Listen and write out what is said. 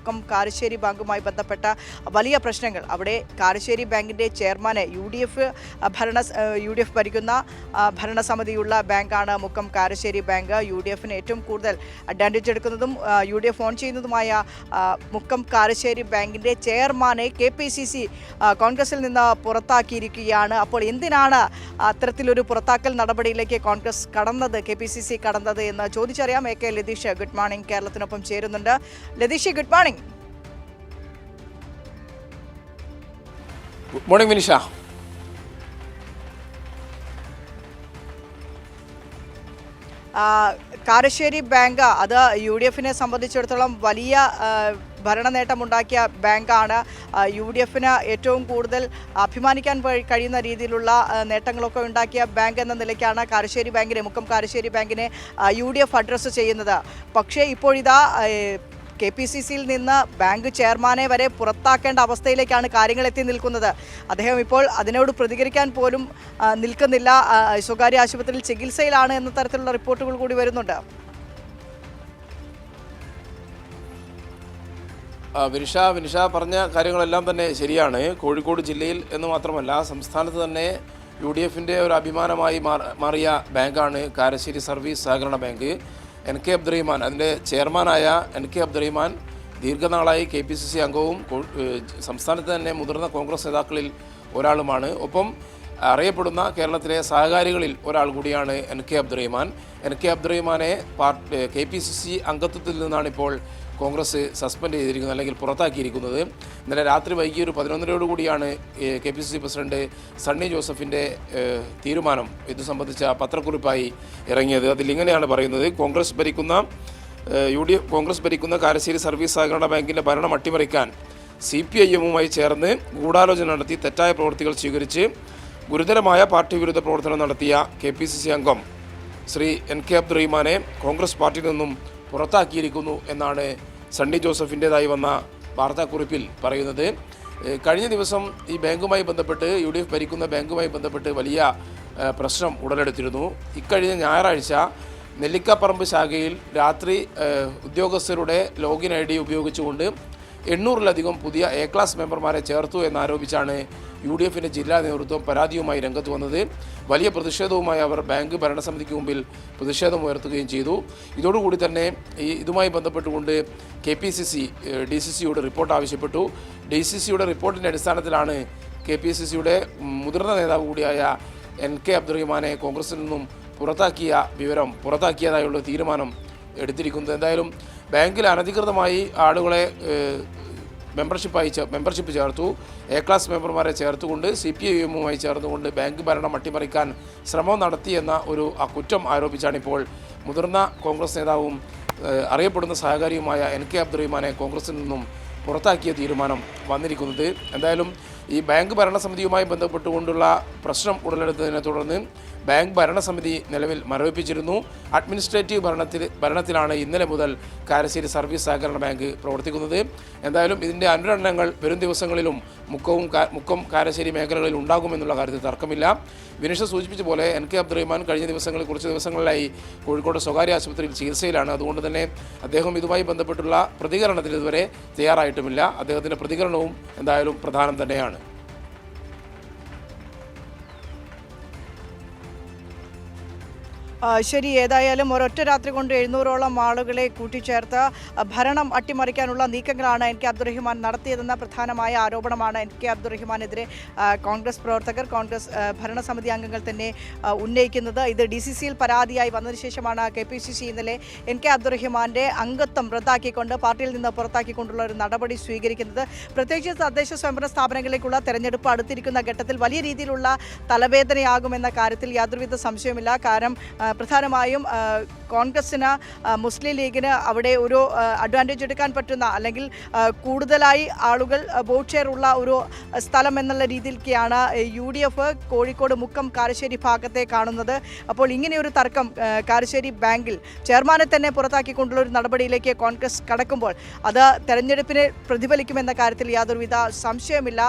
മുക്കം കാരശ്ശേരി ബാങ്കുമായി ബന്ധപ്പെട്ട വലിയ പ്രശ്നങ്ങൾ. അവിടെ കാരശ്ശേരി ബാങ്കിന്റെ ചെയർമാനെ യു ഡി എഫ് ഭരണ യു ഡി എഫ് ഭരിക്കുന്ന ഭരണസമിതിയുള്ള ബാങ്കാണ് Mukkam Karassery bank. U D എഫിന് ഏറ്റവും കൂടുതൽ അഡ്വാന്റേജ് എടുക്കുന്നതും യു ഡി എഫ് ഓൺ ചെയ്യുന്നതുമായ മുക്കം കാരശ്ശേരി ബാങ്കിന്റെ ചെയർമാനെ കെ പി സി സി കോൺഗ്രസിൽ നിന്ന് പുറത്താക്കിയിരിക്കുകയാണ്. അപ്പോൾ എന്തിനാണ് അത്തരത്തിലൊരു പുറത്താക്കൽ നടപടിയിലേക്ക് കോൺഗ്രസ് കടന്നത് കെ പി സി സി കടന്നത് എന്ന് ചോദിച്ചറിയാം. A K Latheesh good morning കേരളത്തിനൊപ്പം ചേരുന്നുണ്ട്. Latheesh good morning. Good morning Vinisha Karassery bank അത് യു ഡി എഫിനെ സംബന്ധിച്ചിടത്തോളം വലിയ ഭരണ നേട്ടമുണ്ടാക്കിയ ബാങ്കാണ്. യു ഡി എഫിന് ഏറ്റവും കൂടുതൽ അഭിമാനിക്കാൻ കഴിയുന്ന രീതിയിലുള്ള നേട്ടങ്ങളൊക്കെ ഉണ്ടാക്കിയ ബാങ്ക് എന്ന നിലയ്ക്കാണ് കാരശ്ശേരി ബാങ്കിനെ മുക്കം കാരശ്ശേരി ബാങ്കിനെ യു ഡി എഫ് അഡ്രസ്സ് ചെയ്യുന്നത്. പക്ഷേ ഇപ്പോഴിതാ കെ പി സി സിയിൽ നിന്ന് ബാങ്ക് ചെയർമാനെ വരെ പുറത്താക്കേണ്ട അവസ്ഥയിലേക്കാണ് കാര്യങ്ങൾ എത്തി നിൽക്കുന്നത്. അദ്ദേഹം ഇപ്പോൾ അതിനോട് പ്രതികരിക്കാൻ പോലും നിൽക്കുന്നില്ല. സ്വകാര്യ ആശുപത്രിയിൽ ചികിത്സയിലാണ് എന്ന തരത്തിലുള്ള റിപ്പോർട്ടുകൾ കൂടി വരുന്നുണ്ട്. വിനിഷ വിനിഷ പറഞ്ഞ കാര്യങ്ങളെല്ലാം തന്നെ ശരിയാണ്. കോഴിക്കോട് ജില്ലയിൽ എന്ന് മാത്രമല്ല സംസ്ഥാനത്ത് തന്നെ യു ഡി എഫിന്റെ ഒരു അഭിമാനമായി മാറിയ ബാങ്കാണ് കാരശ്ശേരി സർവീസ് സഹകരണ ബാങ്ക്. N K Abdurahiman. അതിന്റെ ചെയർമാനായ എൻ കെ അബ്ദുറഹിമാൻ ദീർഘനാളായി കെ പി സി സി അംഗവും സംസ്ഥാനത്ത് തന്നെ മുതിർന്ന കോൺഗ്രസ് നേതാക്കളിൽ ഒരാളുമാണ്. ഒപ്പം അറിയപ്പെടുന്ന കേരളത്തിലെ സഹകാരികളിൽ ഒരാൾ കൂടിയാണ് N K Abdurahiman. N K അബ്ദുറഹിമാനെ party K P C C അംഗത്വത്തിൽ നിന്നാണ് ഇപ്പോൾ കോൺഗ്രസ് സസ്പെൻഡ് ചെയ്തിരിക്കുന്നത് അല്ലെങ്കിൽ പുറത്താക്കിയിരിക്കുന്നത്. ഇന്നലെ രാത്രി വൈകി ഒരു പതിനൊന്നരയോടുകൂടിയാണ് K P C C president Sunny ജോസഫിന്റെ തീരുമാനം ഇത് സംബന്ധിച്ച പത്രക്കുറിപ്പായി ഇറങ്ങിയത്. അതിൽ ഇങ്ങനെയാണ് പറയുന്നത്. കോൺഗ്രസ് ഭരിക്കുന്ന യു ഡി എഫ് കോൺഗ്രസ് ഭരിക്കുന്ന കാരശ്ശേരി സർവീസ് സഹകരണ ബാങ്കിന്റെ ഭരണം അട്ടിമറിക്കാൻ സി പി ഐ എമ്മുമായി ചേർന്ന് ഗൂഢാലോചന നടത്തി തെറ്റായ പ്രവൃത്തികൾ സ്വീകരിച്ച് ഗുരുതരമായ പാർട്ടി വിരുദ്ധ പ്രവർത്തനം നടത്തിയ കെ പി സി സി അംഗം ശ്രീ എൻ കെ അബ്ദുറഹിമാനെ കോൺഗ്രസ് പാർട്ടിയിൽ നിന്നും പുറത്താക്കിയിരിക്കുന്നു എന്നാണ് സണ്ണി ജോസഫിന്റെതായി വന്ന വാർത്താക്കുറിപ്പിൽ പറയുന്നത്. കഴിഞ്ഞ ദിവസം ഈ ബാങ്കുമായി ബന്ധപ്പെട്ട് യു ഡി എഫ് ഭരിക്കുന്ന ബാങ്കുമായി ബന്ധപ്പെട്ട് വലിയ പ്രശ്നം ഉടലെടുത്തിരുന്നു. ഇക്കഴിഞ്ഞ ഞായറാഴ്ച നെല്ലിക്കപ്പറമ്പ് ശാഖയിൽ രാത്രി ഉദ്യോഗസ്ഥരുടെ ലോഗിൻ ഐ ഡി ഉപയോഗിച്ചുകൊണ്ട് എണ്ണൂറിലധികം പുതിയ എ ക്ലാസ് മെമ്പർമാരെ ചേർത്തു എന്നാരോപിച്ചാണ് യു ഡി എഫിന്റെ ജില്ലാ നേതൃത്വം പരാതിയുമായി രംഗത്ത് വന്നത്. വലിയ പ്രതിഷേധവുമായി അവർ ബാങ്ക് ഭരണസമിതിക്ക് മുമ്പിൽ പ്രതിഷേധം ഉയർത്തുകയും ചെയ്തു. ഇതോടുകൂടി തന്നെ ഈ ഇതുമായി ബന്ധപ്പെട്ടുകൊണ്ട് K P C C D C സിയുടെ റിപ്പോർട്ട് ആവശ്യപ്പെട്ടു. ഡി സി സിയുടെ റിപ്പോർട്ടിന്റെ അടിസ്ഥാനത്തിലാണ് കെ പി സി സിയുടെ മുതിർന്ന നേതാവ് കൂടിയായ എൻ കെ അബ്ദുറഹിമാനെ കോൺഗ്രസിൽ നിന്നും പുറത്താക്കിയ വിവരം പുറത്താക്കിയതായുള്ള തീരുമാനം എടുത്തിരിക്കുന്നത്. എന്തായാലും ബാങ്കിൽ അനധികൃതമായി ആളുകളെ മെമ്പർഷിപ്പ് അയച്ച മെമ്പർഷിപ്പ് ചേർത്തു. എ ക്ലാസ് മെമ്പർമാരെ ചേർത്തുകൊണ്ട് സി പി ഐ എമ്മുമായി ചേർന്നുകൊണ്ട് ബാങ്ക് ഭരണം അട്ടിമറിക്കാൻ ശ്രമം നടത്തിയെന്ന ഒരു ആ കുറ്റം ആരോപിച്ചാണ് ഇപ്പോൾ മുതിർന്ന കോൺഗ്രസ് നേതാവും അറിയപ്പെടുന്ന സഹകാരിയുമായ എൻ കെ അബ്ദുറഹിമാനെ കോൺഗ്രസിൽ നിന്നും പുറത്താക്കിയ തീരുമാനം വന്നിരിക്കുന്നത്. എന്തായാലും ഈ ബാങ്ക് ഭരണസമിതിയുമായി ബന്ധപ്പെട്ടുകൊണ്ടുള്ള പ്രശ്നം ഉടലെടുത്തതിനെ തുടർന്ന് ബാങ്ക് ഭരണസമിതി നിലവിൽ മരവിപ്പിച്ചിരുന്നു. അഡ്മിനിസ്ട്രേറ്റീവ് ഭരണത്തിൽ ഭരണത്തിലാണ് ഇന്നലെ മുതൽ കാരശ്ശേരി സർവീസ് സഹകരണ ബാങ്ക് പ്രവർത്തിക്കുന്നത്. എന്തായാലും ഇതിന്റെ അനുരണങ്ങൾ വരും ദിവസങ്ങളിലും മുക്കവും മുക്കം കാരശ്ശേരി മേഖലകളിൽ ഉണ്ടാകുമെന്നുള്ള കാര്യത്തിൽ തർക്കമില്ല. വിനിഷ സൂചിപ്പിച്ച പോലെ എൻ കെ അബ്ദുറഹിമാൻ കഴിഞ്ഞ ദിവസങ്ങളിൽ കുറച്ച് ദിവസങ്ങളിലായി കോഴിക്കോട് സ്വകാര്യ ആശുപത്രിയിൽ ചികിത്സയിലാണ്. അതുകൊണ്ട് തന്നെ അദ്ദേഹം ഇതുമായി ബന്ധപ്പെട്ടുള്ള പ്രതികരണത്തിന് ഇതുവരെ തയ്യാറായിട്ടുമില്ല. അദ്ദേഹത്തിന്റെ പ്രതികരണവും എന്തായാലും പ്രധാനം തന്നെയാണ്. ശരി ഏതായാലും ഒരൊറ്റ രാത്രി കൊണ്ട് എഴുന്നൂറോളം ആളുകളെ കൂട്ടിച്ചേർത്ത് ഭരണം അട്ടിമറിക്കാനുള്ള നീക്കങ്ങളാണ് എൻ കെ അബ്ദുറഹിമാൻ നടത്തിയതെന്ന പ്രധാനമായ ആരോപണമാണ് എൻ കെ അബ്ദുറഹിമാനെതിരെ കോൺഗ്രസ് പ്രവർത്തകർ കോൺഗ്രസ് ഭരണസമിതി അംഗങ്ങൾ തന്നെ ഉന്നയിക്കുന്നത്. ഇത് ഡി സി സിയിൽ പരാതിയായി വന്നതിന് ശേഷമാണ് കെ പി സി സി ഇന്നലെ എൻ കെ അബ്ദുറഹിമാന്റെ അംഗത്വം റദ്ദാക്കിക്കൊണ്ട് പാർട്ടിയിൽ നിന്ന് പുറത്താക്കിക്കൊണ്ടുള്ള ഒരു നടപടി സ്വീകരിക്കുന്നത്. പ്രത്യേകിച്ച് തദ്ദേശ സ്വയംഭരണ സ്ഥാപനങ്ങളിലേക്കുള്ള തെരഞ്ഞെടുപ്പ് അടുത്തിരിക്കുന്ന ഘട്ടത്തിൽ വലിയ രീതിയിലുള്ള തലവേദനയാകുമെന്ന കാര്യത്തിൽ യാതൊരുവിധ സംശയമില്ല കാരണം പ്രധാനമായും കോൺഗ്രസിന് മുസ്ലിം ലീഗിന് അവിടെ ഒരു അഡ്വാന്റേജ് എടുക്കാൻ പറ്റുന്ന അല്ലെങ്കിൽ കൂടുതലായി ആളുകൾ വോട്ട് ഷെയർ ഉള്ള ഒരു സ്ഥലം എന്നുള്ള രീതിയിലേക്കാണ് U D F Kozhikode Mukkam Karassery ഭാഗത്തെ കാണുന്നത്. അപ്പോൾ ഇങ്ങനെയൊരു തർക്കം കാരശ്ശേരി ബാങ്കിൽ ചെയർമാനെ തന്നെ പുറത്താക്കിക്കൊണ്ടുള്ള ഒരു നടപടിയിലേക്ക് കോൺഗ്രസ് കടക്കുമ്പോൾ അത് തെരഞ്ഞെടുപ്പിനെ പ്രതിഫലിക്കുമെന്ന കാര്യത്തിൽ യാതൊരുവിധ സംശയമില്ല